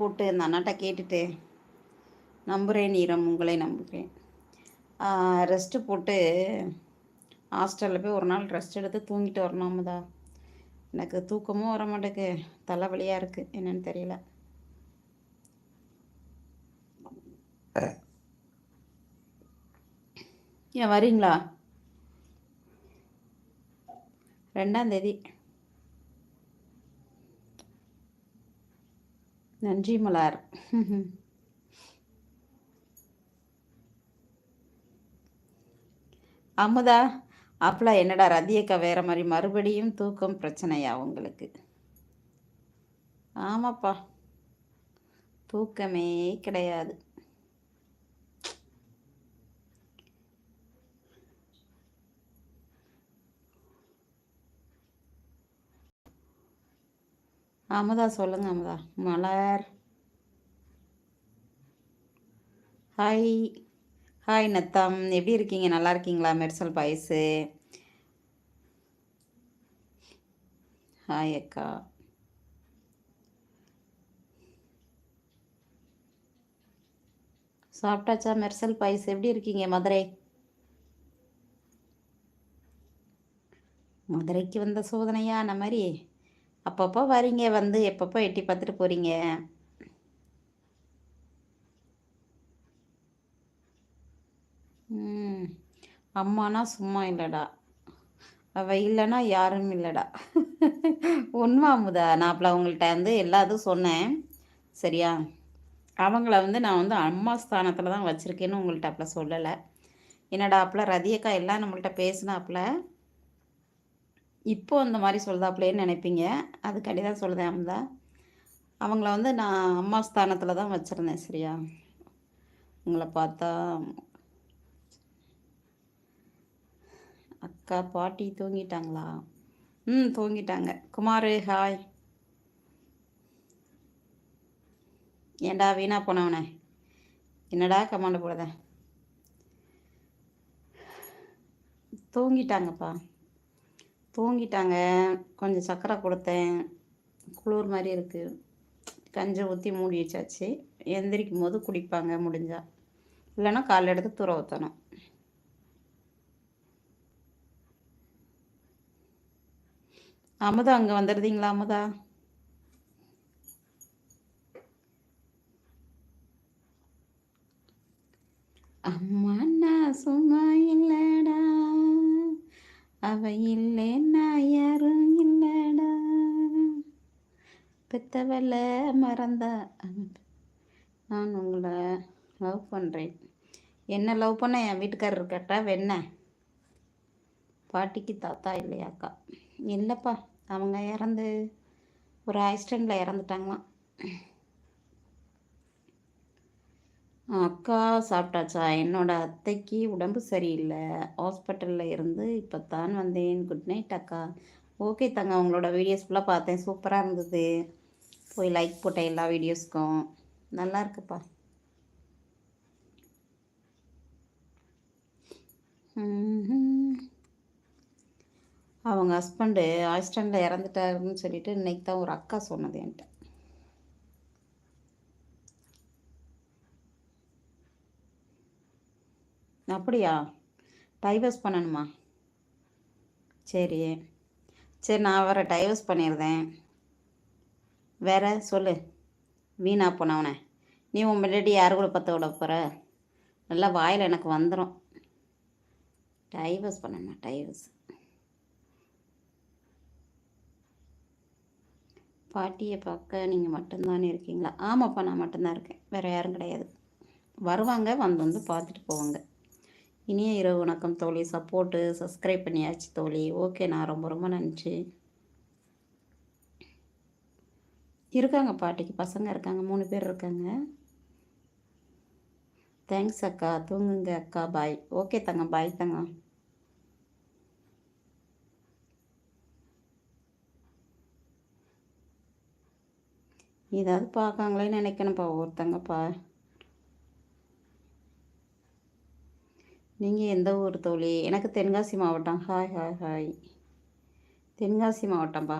போட்டு அந்த அண்ணாட்ட கேட்டுட்டு நம்புகிறேன் நீரம் உங்களை நம்புகிறேன். ரெஸ்ட்டு போட்டு ஹாஸ்டலில் போய் ஒரு நாள் ரெஸ்ட் எடுத்து தூங்கிட்டு வரணும்தா எனக்கு தூக்கமும் வர மாட்டேக்கு தலைவலியாக இருக்குது என்னன்னு தெரியல. ஏன் வரீங்களா? ரெண்டாம் நன்றி மலர். அமுதா அப்பலா என்னடா ரதியக்கா வேற மாதிரி மறுபடியும் தூக்கம் பிரச்சனையா உங்களுக்கு? ஆமாப்பா. தூக்கமே கிடையாது. அமுதா சொல்லுங்க அமுதா. மலர். Hi hi Natham. எப்படி இருக்கீங்க? நல்லா இருக்கீங்களா? மெர்சல் பாய்ஸு. ஹாய் அக்கா. சாப்பிட்டாச்சா? மெர்சல் பாய்ஸ் எப்படி இருக்கீங்க? மதுரை. மதுரைக்கு வந்த சோதனையா? அந்த மாதிரி? அப்பப்போ வரீங்க வந்து எப்பப்போ எட்டி பார்த்துட்டு போகிறீங்க ம் அம்மானா சும்மா இல்லைடா. அவ இல்லைன்னா யாரும் இல்லைடா. உண்மை அமுதா நான் அப்பல அவங்கள்ட்ட வந்து எல்லா இதுவும் சொன்னேன். சரியா? அவங்கள வந்து நான் வந்து அம்மா ஸ்தானத்தில் தான் வச்சுருக்கேன்னு உங்கள்கிட்ட அப்பல சொல்லலை. என்னடா அப்பல ரதியக்கா எல்லாம் நம்மள்கிட்ட பேசினாப்புல இப்போ அந்த மாதிரி சொல்லுதாப்புலேன்னு நினைப்பீங்க. அதுக்காண்டி தான் சொல்லுதேன் அமுதா. அவங்கள வந்து நான் அம்மா ஸ்தானத்தில் தான் வச்சுருந்தேன் சரியா? உங்களை பார்த்தா அக்கா பாட்டி தூங்கிட்டாங்களா? ம் தூங்கிட்டாங்க. குமார் ஹாய் ஏண்டா வீணா போனவனே? என்னடா கமாண்டு போடுத? தூங்கிட்டாங்கப்பா. தூங்கிட்டாங்க. கொஞ்சம் சர்க்கரை கொடுத்தேன். குளிர் மாதிரி இருக்குது கஞ்சி ஊற்றி மூடி வச்சாச்சு எந்திரிக்கும் போது குடிப்பாங்க முடிஞ்சால் இல்லைன்னா காலைல எடுத்து துற ஊற்றணும் அமுதா அங்கே வந்துடுதீங்களா அமுதா? அம்மா நான் சும்மா இல்லை. அவ இல்லைன்னா யாரும் இல்லடா. பெத்தவள மறந்தா நான் உங்களை லவ் பண்ணுறேன் என்ன லவ் பண்ண? என் வீட்டுக்காரர் கேட்டால் வெண்ண பாட்டிக்கு தாத்தா இல்லையாக்கா? இல்லைப்பா அவங்க இறந்து ஒரு ஆக்சிடெண்ட்டில் இறந்துட்டாங்களாம். அக்கா சாப்பிட்டாச்சா? என்னோட அத்தைக்கு உடம்பு சரியில்லை. ஹாஸ்பிட்டலில் இருந்து இப்போ தான் வந்தேன். குட் நைட் அக்கா. ஓகே தங்க உங்களோட வீடியோஸ் ஃபுல்லாக பார்த்தேன். சூப்பராக இருந்தது. போய் லைக் போட்டேன் எல்லா வீடியோஸ்க்கும் நல்லா இருக்குப்பா. அவங்க ஹஸ்பண்டு ஆக்சிடெண்ட்டில் இறந்துட்டாருன்னு சொல்லிட்டு இன்னைக்கு தான் ஒரு அக்கா சொன்னது என்கிட்ட. அப்படியா? டைவர்ஸ் பண்ணணுமா? சரி. சரி நான் அவரை டைவர்ஸ் பண்ணியிருந்தேன் வேற சொல்லு. வீணா போனவனே நீ உன் முன்னாடி யார் கூட பற்ற விட போகிற நல்லா வாயில் எனக்கு வந்துடும் டைவர்ஸ் பண்ணணுமா? டைவர்ஸ் பாட்டியை பார்க்க நீங்கள் மட்டும்தானே இருக்கீங்களா? ஆமாப்பா நான் மட்டும்தான் இருக்கேன். வேறு யாரும் கிடையாது. வருவாங்க வந்து வந்து பார்த்துட்டு போவாங்க. இனிய இரவு வணக்கம் தோழி. சப்போர்ட்டு சப்ஸ்கிரைப் பண்ணியாச்சு தோழி. ஓகே நான் ரொம்ப ரொம்ப நன்றி. இருக்காங்க பாட்டிக்கு பசங்க இருக்காங்க மூணு பேர் இருக்காங்க. தேங்க்ஸ் அக்கா. தூங்குங்க அக்கா. பாய் ஓகே தங்க பாய் தங்க. ஏதாவது பார்க்காங்களேன்னு நினைக்கணும்ப்பா ஒருத்தங்கப்பா நீங்கள் எந்த ஊர் தோழி? எனக்கு தென்காசி மாவட்டம். Hi hi hi Tenkasi மாவட்டம்ப்பா